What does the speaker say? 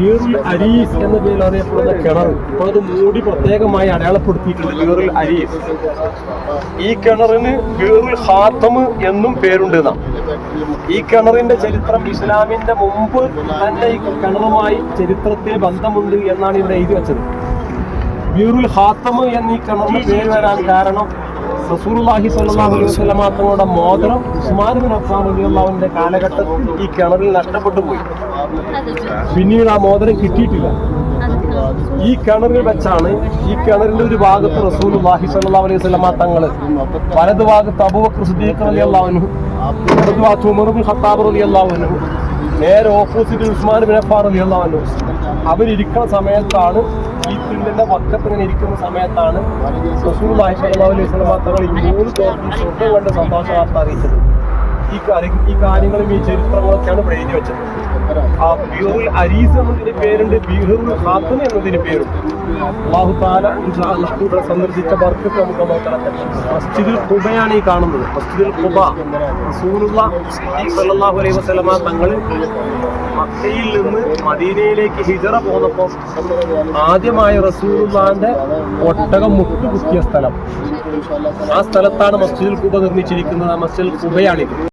ബീറുൽ Ares എന്ന പേരിൽ അറിയപ്പെടുന്ന കിണർ. ഇപ്പോൾ അത് മൂടി പ്രത്യേകമായി അടയാളപ്പെടുത്തിയിട്ടുണ്ട്. ബീറുൽ അരീസ് ഈ കിണറിന് ബീറുൽ ഹാത്തമ് എന്നും പേരുണ്ട് ഈ കിണറിന്റെ ചരിത്രം ഇസ്ലാമിന്റെ മുമ്പ് തന്നെ ഈ കിണറുമായി ചരിത്രത്തിൽ ബന്ധമുണ്ട് എന്നാണ് ഇവിടെ എഴുതി വെച്ചത്. ബീറുൽ ഹാത്തമ് എന്നീ കിണറിന് പേര് വരാൻ കാരണം അലൈഹി വസല്ലമ തങ്ങളുടെ മോതിരം ഉസ്മാൻ ബിൻ അഫ്ഫാൻ റളിയല്ലാഹുവിന്റെ കാലഘട്ടത്തിൽ ഈ കിണറിൽ നഷ്ടപ്പെട്ടു പോയി. പിന്നീട് ആ മോതിരം കിട്ടിയിട്ടില്ല. ഈ കിണറിൽ വെച്ചാണ് ഈ കിണറിന്റെ ഒരു ഭാഗത്ത് റസൂൽ വാഹി സ്വല്ലല്ലാഹു അലൈഹി വസല്ലമ തങ്ങൾ വലതു ഭാഗത്ത് അബൂബക്കർ സിദ്ദീഖ് റളിയല്ലാഹു അൻഹു ഇടതു ഭാഗത്ത് ഉമർ ബിൻ ഖത്താബ് റളിയല്ലാഹു അൻഹു. നേരെ ഓപ്പോസിറ്റ് ഉസ്മാൻ പിന്നെ അൻഹു. അവരിയ്ക്കുന്ന സമയത്താണ് ഈ പിന്നിന്റെ പക്കത്ത് ഇങ്ങനെ ഇരിക്കുന്ന സമയത്താണ് കൊണ്ട് സന്തോഷ വാർത്ത അറിയിച്ചത്. ഈ കാര്യങ്ങളും ഈ ചരിത്രങ്ങളൊക്കെയാണ് ഇവിടെ എഴുതി വെച്ചത് ആ ബീറുൽ അരീസ് എന്നതിന് പേരുണ്ട് ബീറുൽ ഖാത്തം എന്നതിന് പേരുണ്ട്. അള്ളാഹു ഇവിടെ സന്ദർശിച്ച ബർക്കത്ത് നമുക്ക് മസ്ജിദുൽ കുബയാണ് ഈ കാണുന്നത്. മസ്ജിദുൽ ഖുബ റസൂലുള്ള അലൈഹി വസ്ലമ തങ്ങൾ മക്കയിൽ നിന്ന് മദീനയിലേക്ക് ഹിജറ പോന്നപ്പോൾ ആദ്യമായി റസൂലുള്ളാന്റെ ഒട്ടകം മുട്ടുകുത്തിയ സ്ഥലം. ആ സ്ഥലത്താണ് മസ്ജിദുൽ കുബ നിർമ്മിച്ചിരിക്കുന്നത്. ആ മസ്ജിദുൽ ഖുബയാണിത്.